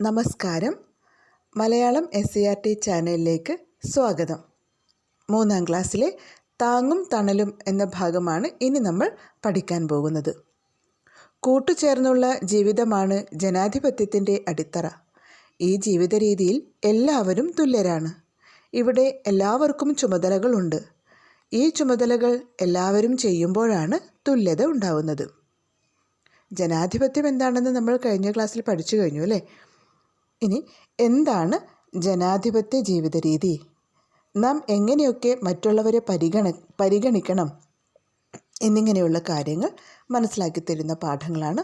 നമസ്കാരം. Malayalam S C R T ചാനലിലേക്ക് സ്വാഗതം. മൂന്നാം ക്ലാസ്സിലെ താങ്ങും തണലും എന്ന ഭാഗമാണ് ഇനി നമ്മൾ പഠിക്കാൻ പോകുന്നത്. കൂട്ടുചേർന്നുള്ള ജീവിതമാണ് ജനാധിപത്യത്തിന്റെ അടിത്തറ. ഈ ജീവിത രീതിയിൽ എല്ലാവരും തുല്യരാണ്. ഇവിടെ എല്ലാവർക്കും ചുമതലകളുണ്ട്. ഈ ചുമതലകൾ എല്ലാവരും ചെയ്യുമ്പോഴാണ് തുല്യത ഉണ്ടാവുന്നത്. ജനാധിപത്യം എന്താണെന്ന് നമ്മൾ കഴിഞ്ഞ ക്ലാസ്സിൽ പഠിച്ചു കഴിഞ്ഞു അല്ലേ? ഇനി എന്താണ് ജനാധിപത്യ ജീവിത രീതി? നാം എങ്ങനെയൊക്കെ മറ്റുള്ളവരെ പരിഗണ പരിഗണിക്കണം എന്നിങ്ങനെയുള്ള കാര്യങ്ങൾ മനസ്സിലാക്കി തരുന്ന പാഠങ്ങളാണ്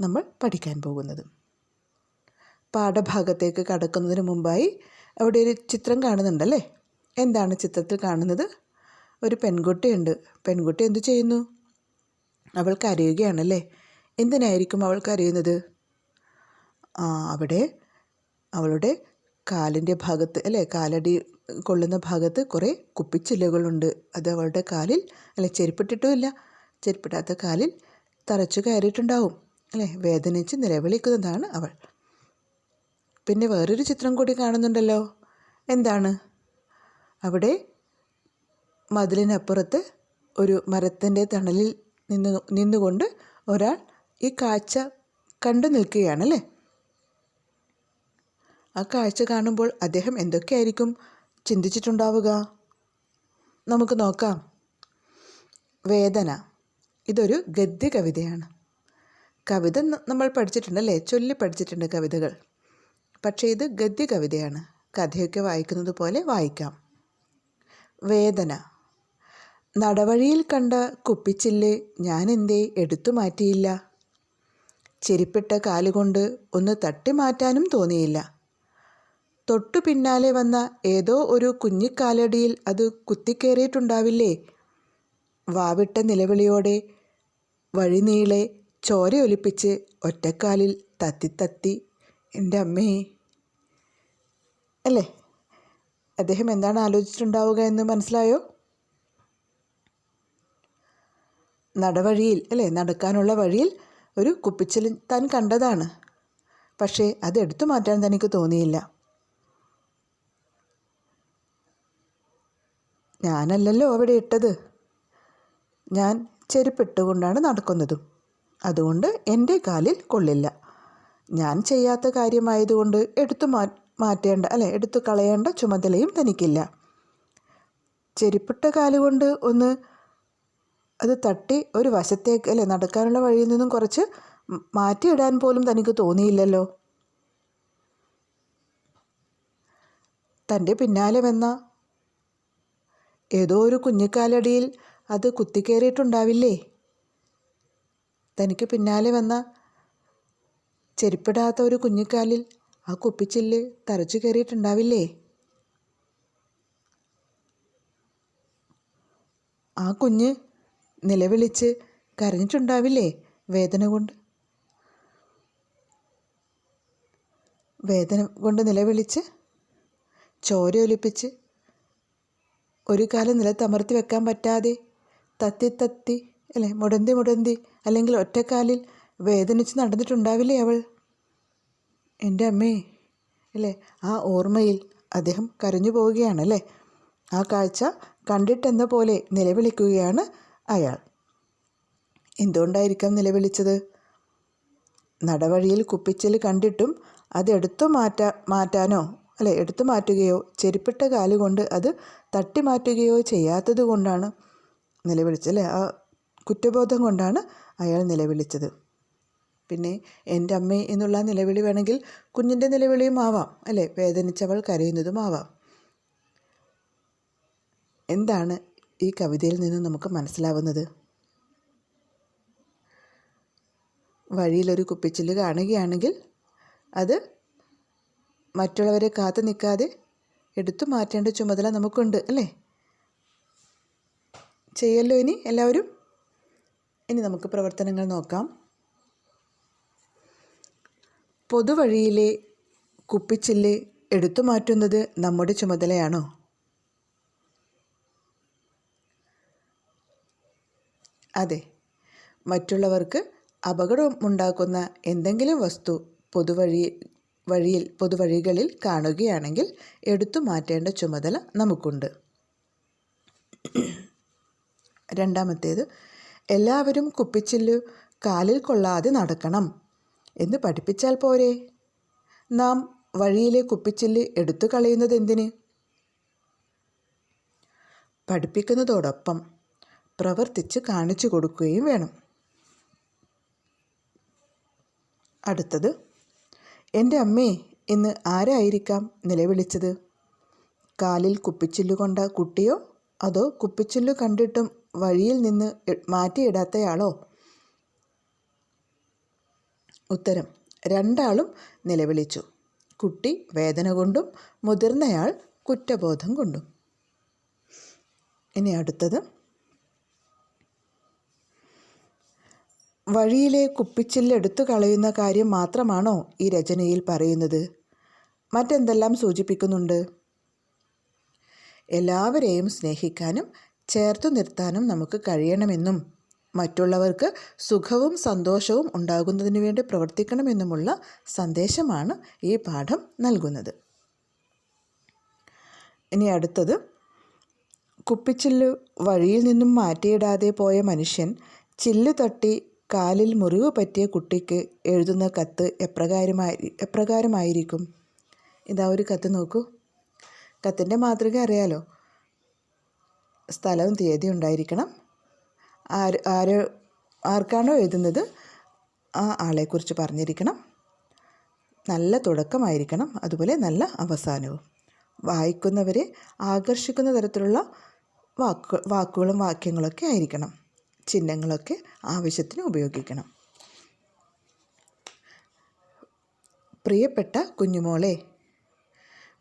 നമ്മൾ പഠിക്കാൻ പോകുന്നത്. പാഠഭാഗത്തേക്ക് കടക്കുന്നതിന് മുമ്പായി അവിടെ ഒരു ചിത്രം കാണുന്നുണ്ടല്ലേ? എന്താണ് ചിത്രത്തിൽ കാണുന്നത്? ഒരു പെൺകുട്ടിയുണ്ട്. പെൺകുട്ടി എന്തു ചെയ്യുന്നു? അവൾ കരയുകയാണല്ലേ? എന്തിനായിരിക്കും അവൾ കരയുന്നത്? അവിടെ അവളുടെ കാലിന്റെ ഭാഗത്ത് അല്ലേ? കാലടി കൊള്ളുന്ന ഭാഗത്ത് കുറേ കുപ്പിച്ചില്ലുകളുണ്ട്. അത് അവളുടെ കാലിൽ അല്ലെ? ചെരുപ്പിട്ടിട്ടുമില്ല. ചെരുപ്പിടാത്ത കാലിൽ തറച്ചു കയറിയിട്ടുണ്ടാവും അല്ലേ? വേദനിച്ച് നിലവിളിക്കുന്നതാണ് അവൾ. പിന്നെ വേറൊരു ചിത്രം കൂടി കാണുന്നുണ്ടല്ലോ. എന്താണ്? അവിടെ മതിലിനപ്പുറത്ത് ഒരു മരത്തിന്റെ തണലിൽ നിന്ന് നിന്നുകൊണ്ട് ഒരാൾ ഈ കാഴ്ച കണ്ടു നിൽക്കുകയാണല്ലേ ആ കാഴ്ച കാണുമ്പോൾ അദ്ദേഹം എന്തൊക്കെയായിരിക്കും ചിന്തിച്ചിട്ടുണ്ടാവുക? നമുക്ക് നോക്കാം. വേദന. ഇതൊരു ഗദ്യ കവിതയാണ്. കവിത നമ്മൾ പഠിച്ചിട്ടുണ്ടല്ലേ? ചൊല്ലി പഠിച്ചിട്ടുണ്ട് കവിതകൾ. പക്ഷേ ഇത് ഗദ്യ കവിതയാണ്. കഥയൊക്കെ വായിക്കുന്നത് പോലെ വായിക്കാം. വേദന. നടവഴിയിൽ കണ്ട കുപ്പിച്ചില്ല് ഞാനെന്തേ എടുത്തു മാറ്റിയില്ല. ചെരിപ്പിട്ട കാലുകൊണ്ട് ഒന്ന് തട്ടി മാറ്റാനും തോന്നിയില്ല. തൊട്ടു പിന്നാലെ വന്ന ഏതോ ഒരു കുഞ്ഞിക്കാലടിയിൽ അത് കുത്തിക്കേറിയിട്ടുണ്ടാവില്ലേ? വാവിട്ട നിലവിളിയോടെ വഴിനീളെ ചോരയൊലിപ്പിച്ച് ഒറ്റക്കാലിൽ തത്തിത്തത്തി എന്റെ അമ്മേ. അല്ലേ? അദ്ദേഹം എന്താണ് ആലോചിച്ചിട്ടുണ്ടാവുക എന്ന് മനസ്സിലായോ? നടവഴിയിൽ അല്ലേ? നടക്കാനുള്ള വഴിയിൽ ഒരു കുപ്പിച്ചിൽ താൻ കണ്ടതാണ്. പക്ഷേ അത് എടുത്തു മാറ്റാൻ തനിക്ക് തോന്നിയില്ല. ഞാനല്ലല്ലോ അവിടെ ഇട്ടത്. ഞാൻ ചെരുപ്പിട്ടുകൊണ്ടാണ് നടക്കുന്നതും. അതുകൊണ്ട് എന്റെ കാലിൽ കൊള്ളില്ല. ഞാൻ ചെയ്യാത്ത കാര്യമായതുകൊണ്ട് എടുത്തു മാ മാറ്റേണ്ട അല്ലെ എടുത്തു കളയേണ്ട ചുമതലയും തനിക്കില്ല. ചെരുപ്പിട്ട കാലുകൊണ്ട് ഒന്ന് അത് തട്ടി ഒരു വശത്തേക്ക് അല്ലെ നടക്കാനുള്ള വഴിയിൽ നിന്നും കുറച്ച് മാറ്റിയിടാൻ പോലും തനിക്ക് തോന്നിയില്ലല്ലോ. തന്റെ പിന്നാലെ വന്ന ഏതോ ഒരു കുഞ്ഞിക്കാലടിയിൽ അത് കുത്തിക്കേറിയിട്ടുണ്ടാവില്ലേ? തനിക്ക് പിന്നാലെ വന്ന ചെരുപ്പിടാത്ത ഒരു കുഞ്ഞിക്കാലിൽ ആ കുപ്പിച്ചില്ല് തറച്ചു കയറിയിട്ടുണ്ടാവില്ലേ? ആ കുഞ്ഞ് നിലവിളിച്ച് കരഞ്ഞിട്ടുണ്ടാവില്ലേ വേദന കൊണ്ട്? വേദന കൊണ്ട് നിലവിളിച്ച് ചോരയൊലിപ്പിച്ച് ഒരു കാലം നിലത്തമർത്തി വെക്കാൻ പറ്റാതെ തത്തി തത്തി അല്ലേ? മുടന്തി മുടന്തി അല്ലെങ്കിൽ ഒറ്റക്കാലിൽ വേദനിച്ച് നടന്നിട്ടുണ്ടാവില്ലേ അവൾ? എന്റെ അമ്മേ അല്ലേ? ആ ഓർമ്മയിൽ അദ്ദേഹം കരഞ്ഞു പോവുകയാണല്ലേ ആ കാഴ്ച കണ്ടിട്ടെന്ന പോലെ നിലവിളിക്കുകയാണ് അയാൾ. എന്തുകൊണ്ടായിരിക്കാം നിലവിളിച്ചത്? നടവഴിയിൽ കുപ്പിച്ചൽ കണ്ടിട്ടും അതെടുത്തു മാറ്റാ മാറ്റാനോ? അല്ലെ എടുത്തു മാറ്റുകയോ ചെരുപ്പിട്ട കാലുകൊണ്ട് അത് തട്ടി മാറ്റുകയോ ചെയ്യാത്തത് കൊണ്ടാണ് നിലവിളിച്ചത് അല്ലേ ആ കുറ്റബോധം കൊണ്ടാണ് അയാൾ നിലവിളിച്ചത്. പിന്നെ എന്റെ അമ്മ എന്നുള്ള നിലവിളി വേണമെങ്കിൽ കുഞ്ഞിന്റെ നിലവിളിയും ആവാം അല്ലേ വേദനിച്ചവൾ കരയുന്നതും ആവാം. എന്താണ് ഈ കവിതയിൽ നിന്ന് നമുക്ക് മനസ്സിലാവുന്നത്? വഴിയിലൊരു കുപ്പിച്ചിൽ കാണുകയാണെങ്കിൽ അത് മറ്റുള്ളവരെ കാത്തു നിൽക്കാതെ എടുത്തു മാറ്റേണ്ട ചുമതല നമുക്കുണ്ട് അല്ലേ? ചെയ്യല്ലോ ഇനി എല്ലാവരും? ഇനി നമുക്ക് പ്രവർത്തനങ്ങൾ നോക്കാം. പൊതുവഴിയിലെ കുപ്പിച്ചില്ല് എടുത്തു മാറ്റുന്നത് നമ്മുടെ ചുമതലയാണോ? അതെ മറ്റുള്ളവർക്ക് അപകടമുണ്ടാക്കുന്ന എന്തെങ്കിലും വസ്തു പൊതുവഴി വഴിയിൽ പൊതുവഴികളിൽ കാണുകയാണെങ്കിൽ എടുത്തു മാറ്റേണ്ട ചുമതല നമുക്കുണ്ട്. രണ്ടാമത്തേത് എല്ലാവരും കുപ്പിച്ചില്ലു കാലിൽ കൊള്ളാതെ നടക്കണം. എന്ന് പഠിപ്പിച്ചാൽ പോരെ? നാം വഴിയിലെ കുപ്പിച്ചില്ല് എടുത്തു കളയുന്നത് എന്തിന്? പഠിപ്പിക്കുന്നതോടൊപ്പം പ്രവർത്തിച്ച് കാണിച്ചു കൊടുക്കുകയും വേണം. അടുത്തത് എന്റെ അമ്മേ ഇന്ന് ആരായിരിക്കാം നിലവിളിച്ചത്? കാലിൽ കുപ്പിച്ചില്ലുകൊണ്ട കുട്ടിയോ? അതോ കുപ്പിച്ചില്ലു കണ്ടിട്ടും വഴിയിൽ നിന്ന് മാറ്റിയിടാത്തയാളോ? ഉത്തരം രണ്ടാളും നിലവിളിച്ചു. കുട്ടി വേദന കൊണ്ടും മുതിർന്നയാൾ കുറ്റബോധം കൊണ്ടും. ഇനി അടുത്തത്. വഴിയിലെ കുപ്പിച്ചില്ലെടുത്തു കളയുന്ന കാര്യം മാത്രമാണോ ഈ രചനയിൽ പറയുന്നത്? മറ്റെന്തെല്ലാം സൂചിപ്പിക്കുന്നുണ്ട്? എല്ലാവരെയും സ്നേഹിക്കാനും ചേർത്തു നിർത്താനും നമുക്ക് കഴിയണമെന്നും മറ്റുള്ളവർക്ക് സുഖവും സന്തോഷവും ഉണ്ടാകുന്നതിന് വേണ്ടി പ്രവർത്തിക്കണമെന്നുമുള്ള സന്ദേശമാണ് ഈ പാഠം നൽകുന്നത്. ഇനി അടുത്തത്. കുപ്പിച്ചില്ല് വഴിയിൽ നിന്നും മാറ്റിയിടാതെ പോയ മനുഷ്യൻ ചില്ല് തട്ടി കാലിൽ മുറിവ് പറ്റിയ കുട്ടിക്ക് എഴുതുന്ന കത്ത് എപ്രകാരമായി എപ്രകാരമായിരിക്കും? ഇതാ ഒരു കത്ത് നോക്കൂ. കത്തിന്റെ മാതൃക അറിയാലോ? സ്ഥലവും തീയതി ഉണ്ടായിരിക്കണം. ആര് ആര് ആർക്കാണോ എഴുതുന്നത്? ആ ആളെക്കുറിച്ച് പറഞ്ഞിരിക്കണം. നല്ല തുടക്കമായിരിക്കണം. അതുപോലെ നല്ല അവസാനവും. വായിക്കുന്നവരെ ആകർഷിക്കുന്ന തരത്തിലുള്ള വാക്കു വാക്കുകളും വാക്യങ്ങളൊക്കെ ആയിരിക്കണം. ചിഹ്നങ്ങളൊക്കെ ആവശ്യത്തിന് ഉപയോഗിക്കണം. പ്രിയപ്പെട്ട കുഞ്ഞുമോളെ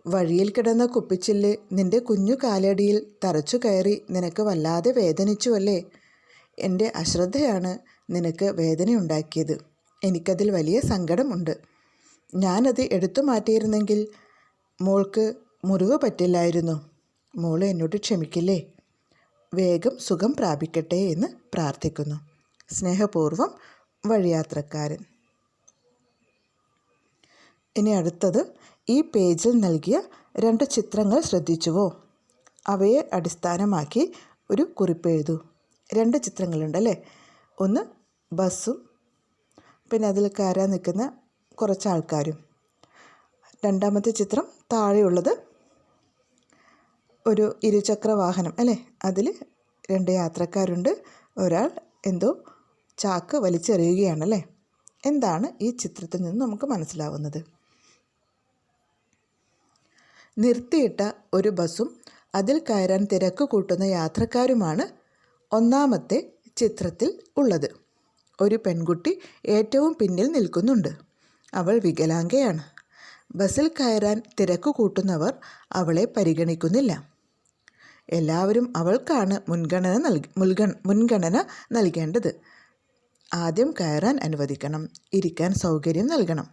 വഴിയിൽ കിടന്ന കുപ്പിച്ചില്ല് നിന്റെ കുഞ്ഞു കാലടിയിൽ തറച്ചു കയറി നിനക്ക് വല്ലാതെ വേദനിച്ചുവല്ലേ? എന്റെ അശ്രദ്ധയാണ് നിനക്ക് വേദനയുണ്ടാക്കിയത്. എനിക്കതിൽ വലിയ സങ്കടമുണ്ട്. ഞാനത് എടുത്തു മാറ്റിയിരുന്നെങ്കിൽ മോൾക്ക് മുറിവ് പറ്റില്ലായിരുന്നു. മോൾ എന്നോട് ക്ഷമിക്കില്ലേ? വേഗം സുഖം പ്രാപിക്കട്ടെ എന്ന് പ്രാർത്ഥിക്കുന്നു. സ്നേഹപൂർവം വഴിയാത്രക്കാരൻ. ഇനി അടുത്തത് ഈ പേജിൽ നൽകിയ രണ്ട് ചിത്രങ്ങൾ ശ്രദ്ധിച്ചുവോ? അവയെ അടിസ്ഥാനമാക്കി ഒരു കുറിപ്പ് എഴുതൂ. രണ്ട് ചിത്രങ്ങളുണ്ട് അല്ലേ ഒന്ന് ബസ്സും പിന്നെ അതിൽ കയറാൻ നിൽക്കുന്ന കുറച്ച് ആൾക്കാരും രണ്ടാമത്തെ ചിത്രം താഴെയുള്ളത് ഒരു ഇരുചക്ര വാഹനം അല്ലേ? അതിൽ രണ്ട് യാത്രക്കാരുണ്ട്. ഒരാൾ എന്തോ ചാക്ക് വലിച്ചെറിയുകയാണല്ലേ എന്താണ് ഈ ചിത്രത്തിൽ നിന്ന് നമുക്ക് മനസ്സിലാവുന്നത്? നിർത്തിയിട്ട ഒരു ബസ്സും അതിൽ കയറാൻ തിരക്ക് കൂട്ടുന്ന യാത്രക്കാരുമാണ് ഒന്നാമത്തെ ചിത്രത്തിൽ ഉള്ളത്. ഒരു പെൺകുട്ടി ഏറ്റവും പിന്നിൽ നിൽക്കുന്നുണ്ട്. അവൾ വികലാംഗയാണ്. ബസ്സിൽ കയറാൻ തിരക്ക് കൂട്ടുന്നവർ അവളെ പരിഗണിക്കുന്നില്ല. എല്ലാവരും അവൾക്കാണ് മുൻഗണന നൽകി മുൻഗണ മുൻഗണന നൽകേണ്ടത്. ആദ്യം കയറാൻ അനുവദിക്കണം ഇരിക്കാൻ സൗകര്യം നൽകണം.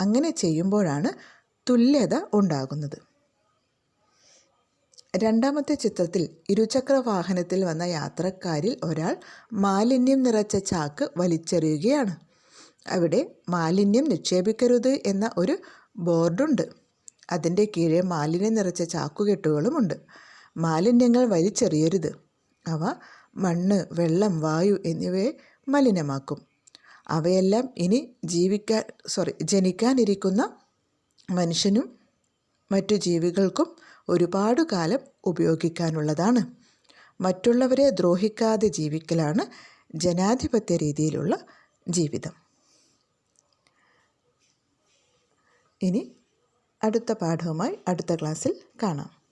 അങ്ങനെ ചെയ്യുമ്പോഴാണ് തുല്യത ഉണ്ടാകുന്നത്. രണ്ടാമത്തെ ചിത്രത്തിൽ ഇരുചക്ര വാഹനത്തിൽ വന്ന യാത്രക്കാരിൽ ഒരാൾ മാലിന്യം നിറച്ച ചാക്ക് വലിച്ചെറിയുകയാണ്. അവിടെ മാലിന്യം നിക്ഷേപിക്കരുത് എന്ന ഒരു ബോർഡുണ്ട്. അതിന്റെ കീഴെ മാലിന്യം നിറച്ച ചാക്കുകെട്ടുകളുമുണ്ട് മാലിന്യങ്ങൾ വലിച്ചെറിയരുത്. അവ മണ്ണ് വെള്ളം വായു എന്നിവയെ മലിനമാക്കും. അവയെല്ലാം ഇനി ജീവിക്കാൻ സോറി ജനിക്കാനിരിക്കുന്ന മനുഷ്യനും മറ്റു ജീവികൾക്കും ഒരുപാട് കാലം ഉപയോഗിക്കാനുള്ളതാണ്. മറ്റുള്ളവരെ ദ്രോഹിക്കാതെ ജീവിക്കലാണ് ജനാധിപത്യ രീതിയിലുള്ള ജീവിതം. ഇനി അടുത്ത പാഠവുമായി അടുത്ത ക്ലാസ്സിൽ കാണാം.